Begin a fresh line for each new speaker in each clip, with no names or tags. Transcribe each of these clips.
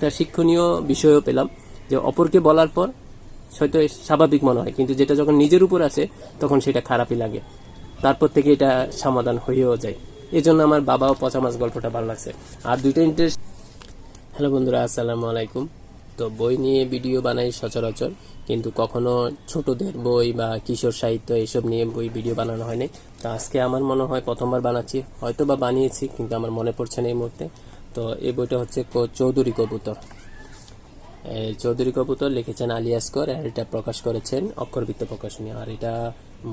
একটা শিক্ষণীয় বিষয়ও পেলাম যে অপরকে বলার পর হয়তো স্বাভাবিক মনে হয়, কিন্তু যেটা যখন নিজের উপর আসে তখন সেটা খারাপই লাগে। তারপর থেকে এটা সমাধান হয়েও যায়। এই জন্য আমার বাবা ও পচা মাছ গল্পটা ভালো লাগছে। আর দুইটা ইন্টারেস্ট হ্যালো বন্ধুরা, আসসালামু আলাইকুম। তো বই নিয়ে ভিডিও বানাই সচরাচর, কিন্তু কখনো ছোটদের বই বা কিশোর সাহিত্য এসব নিয়ে বই ভিডিও বানানো হয়নি। তো আজকে আমার মনে হয় প্রথমবার বানাচ্ছি হয়তো বা বানিয়েছি, কিন্তু আমার মনে পড়ছে না এই মুহূর্তে। তো এই বইটা হচ্ছে চৌধুরী কবুতর। চৌধুরী কবুতর লিখেছেন আলী আসকর আর এটা প্রকাশ করেছেন অক্ষরবৃত্ত প্রকাশনী আর এটা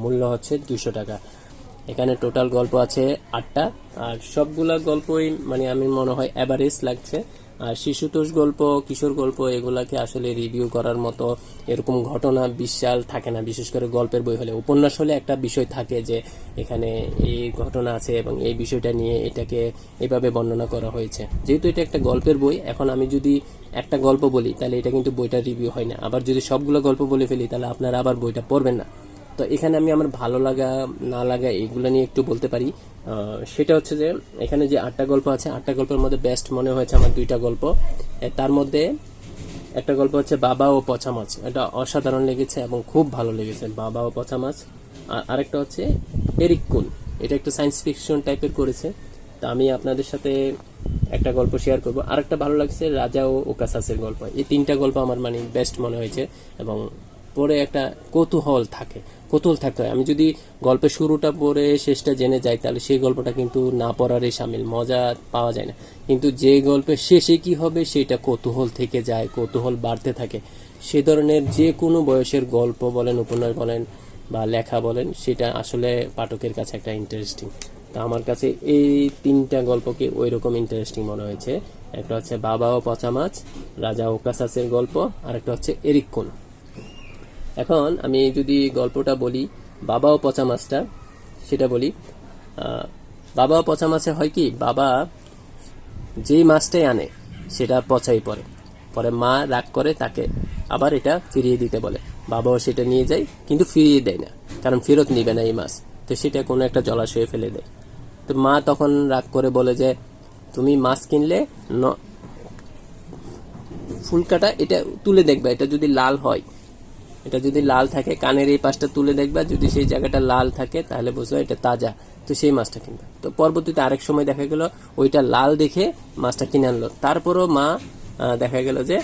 মূল্য হচ্ছে দুশো টাকা। এখানে টোটাল গল্প আছে আটটা। আর সবগুলা গল্পই মানে আমি মনে হয় অ্যাভারেজ লাগছে। আর শিশুতোষ গল্প, কিশোর গল্প, এগুলাকে আসলে রিভিউ করার মতো এরকম ঘটনা বিশাল থাকে না। বিশেষ করে গল্পের বই হলে। উপন্যাস হলে একটা বিষয় থাকে যে, এখানে এই ঘটনা আছে এবং এই বিষয়টা নিয়ে এটাকে এভাবে বর্ণনা করা হয়েছে। যেহেতু এটা একটা গল্পের বই, এখন আমি যদি একটা গল্প বলি, তাহলে এটা কিন্তু বইটা রিভিউ হয় না। আবার যদি সবগুলো গল্প বলে ফেলি, তাহলে আপনারা আবার বইটা পড়বেন না। তো এখানে আমি আমার ভালো লাগা, না লাগা এগুলো নিয়ে একটু বলতে পারি। সেটা হচ্ছে যে, এখানে যে আটটা গল্প আছে, আটটা গল্পের মধ্যে বেস্ট মনে হয়েছে আমার দুইটা গল্প। তার মধ্যে একটা গল্প হচ্ছে বাবা ও পচা মাছ। এটা অসাধারণ লেগেছে এবং খুব ভালো লেগেছে, বাবা ও পচা মাছ। আর আরেকটা হচ্ছে এরিক কুন এটা একটা সায়েন্স ফিকশন টাইপের করেছে। তা আমি আপনাদের সাথে একটা গল্প শেয়ার করব। আরেকটা ভালো লাগছে রাজা ও ওকাসাসের গল্প। এই তিনটা গল্প আমার মানে বেস্ট মনে হয়েছে এবং পরে একটা কৌতূহল থাকে, কৌতূহল থাকতে হয়। আমি যদি গল্পের শুরুটা পড়ে, শেষটা জেনে যাই, তাহলে সেই গল্পটা কিন্তু না পড়ারই সামিল, মজা পাওয়া যায় না। কিন্তু যে গল্পের শেষে কি হবে, সেটা কৌতূহল থেকে যায়, কৌতূহল বাড়তে থাকে। সে ধরনের যে কোনো বয়সের গল্প বলেন, উপন্যাস বলেন বা লেখা বলেন, সেটা আসলে পাঠকের কাছে একটা ইন্টারেস্টিং তা আমার কাছে এই তিনটা গল্পকে ওই রকম ইন্টারেস্টিং মনে হয়েছে। একটা হচ্ছে বাবা ও পচা মাছ, রাজা ওকাসাসের গল্প আর একটা হচ্ছে এরিকোন এখন আমি যদি গল্পটা বলি, বাবা ও পচা মাছটা, সেটা বলি। বাবা ও পচা মাছে হয় কি, বাবা যেই মাছটাই আনে, সেটা পচাই পড়ে পরে মা রাগ করে তাকে আবার এটা ফিরিয়ে দিতে বলে। বাবাও সেটা নিয়ে যায়, কিন্তু ফিরিয়ে দেয় না, কারণ ফেরত নিবে না এই মাছ। তো সেটা কোনো একটা জলাশয়ে ফেলে দেয়। তো মা তখন রাগ করে বলে যে, তুমি মাছ কিনলে ন- ফুলকাটা এটা তুলে দেখবে, এটা যদি লাল হয় এটা যদি লাল থাকে, কানের এই পাশটা তুলে দেখবা, যদি সেই জায়গাটা লাল থাকে, তাহলে বুঝবে এটা তাজা। তো সেই মাছটা কিনবে। তো পরবর্তীতে আরেক সময় দেখা গেল, ওইটা লাল দেখে মাছটা কিনে আনলো। তারপরও মা দেখা গেল যে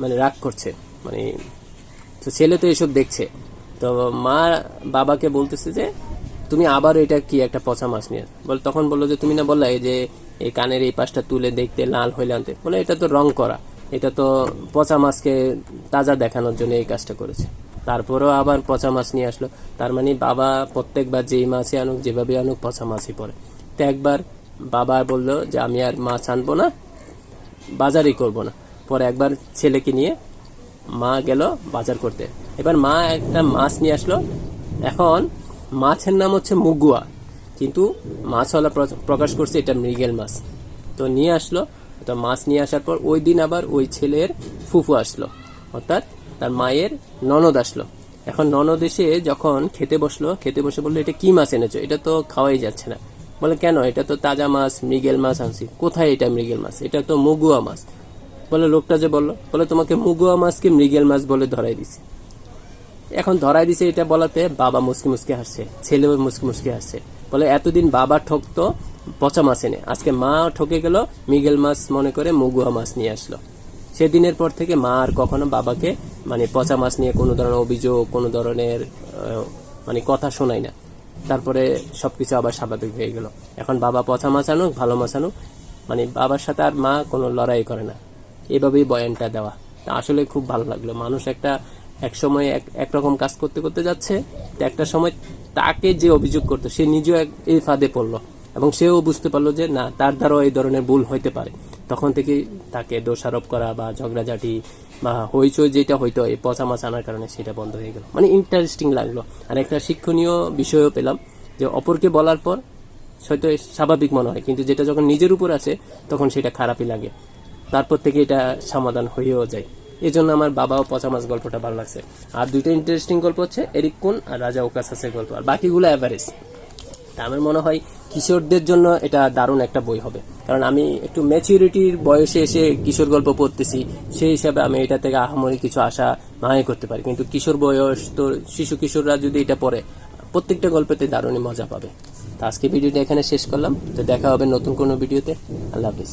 মানে রাগ করছে। মানে তো ছেলে তো এসব দেখছে। তো মা বাবাকে বলতেছে যে, তুমি আবার এটা কি একটা পচা মাছ নিয়ে বল, তখন বলল যে, তুমি না বললা যে, এই কানের এই পাশটা তুলে দেখতে লাল হইলে আনতে? বলে, এটা তো রং করা। এটা তো পচা মাছকে তাজা দেখানোর জন্য এই কাজটা করেছে। তারপরেও আবার পচা মাছ নিয়ে আসলো। তার মানে বাবা প্রত্যেকবার যেই মাছই আনুক, যেভাবে আনুক পচা মাছই পড়ে। তো একবার বাবা বলল যে, আমি আর মাছ আনব না, বাজারই করব না। পরে একবার ছেলেকে নিয়ে মা গেল বাজার করতে। এবার মা একটা মাছ নিয়ে আসলো। এখন মাছের নাম হচ্ছে মুগুয়া। কিন্তু মাছওয়ালা প্রকাশ করছে এটা মৃগেল মাছ। তো নিয়ে আসলো। তো মাছ নিয়ে আসার পর ওই দিন আবার ওই ছেলের ফুফু আসলো। অর্থাৎ তার মায়ের ননদ আসলো। এখন ননদ এসে যখন খেতে বসল, খেতে বসে বলল, এটা কি মাছ এনেছো? এটা তো খাওয়াই যাচ্ছে না। বলে, কেন? এটা তো তাজা মাছ, মৃগেল মাছ আনছি। কোথায় এটা মৃগেল মাছ? এটা তো মুগুয়া মাছ। বলে, লোকটা যে বলল, বলে, তোমাকে মুগুয়া মাছকে মৃগেল মাছ বলে ধরাই দিছে। এখন ধরাই দিছে এটা বলাতে বাবা মুসকি মুসকি হাসছে, ছেলেও মুসকি মুসকি হাসছে। বলে এতদিন বাবা ঠকতো পচা মাছ এনে। আজকে মা ঠকে গেল, মৃগেল মাছ মনে করে মুগুয়া মাছ নিয়ে আসলো। সেদিনের পর থেকে মা আর কখনো বাবাকে মানে পচা মাছ নিয়ে কোনো ধরনের অভিযোগ, কোনো ধরনের মানে কথা শোনায় না। তারপরে সবকিছু আবার স্বাভাবিক হয়ে গেল। এখন বাবা পচা মাছ আনুক, ভালো মাছ আনুক মানে বাবার সাথে আর মা কোনো লড়াই করে না। এভাবেই বয়ানটা দেওয়া। আসলে খুব ভালো লাগল। মানুষ একটা, এক সময় এক একরকম কাজ করতে করতে যাচ্ছে একটা সময় তাকে যে অভিযোগ করতো, সে নিজেও এক- এই ফাঁদে পড়ল এবং সেও বুঝতে পারল যে, না, তার দ্বারাও এই ধরনের ভুল হইতে পারে। তখন থেকে তাকে দোষারোপ করা বা ঝগড়াঝাটি বা হইচই যেটা হইতো, এই পচা মাছ আনার কারণে সেটা বন্ধ হয়ে গেল। মানে ইন্টারেস্টিং লাগল। আর একটা শিক্ষণীয় বিষয়ও পেলাম যে, অপরকে বলার পর হয়তো স্বাভাবিক মনে হয়, কিন্তু যেটা যখন নিজের উপর আসে, তখন সেটা খারাপই লাগে। তারপর থেকে এটা সমাধান হয়েও যায়। এই জন্য আমার বাবা ও পচা মাছ গল্পটা ভালো লাগছে। আর দুইটা ইন্টারেস্টিং গল্প হচ্ছে এরিক কুন আর রাজা ওকাসাসের গল্প। আর বাকিগুলো অ্যাভারেজ তা আমার মনে হয় কিশোরদের জন্য এটা দারুণ একটা বই হবে। কারণ আমি একটু ম্যাচিউরিটির বয়সে এসে কিশোর গল্প পড়তেছি, সেই হিসাবে আমি এটা থেকে আহামরি কিছু আশা নাই করতে পারি। কিন্তু কিশোর বয়স তো শিশু কিশোররা যদি এটা পড়ে, প্রত্যেকটা গল্পেতে দারুণই মজা পাবে। তো আজকে ভিডিওটা এখানে শেষ করলাম। তো দেখা হবে নতুন কোনো ভিডিওতে। আল্লাহ হাফিজ।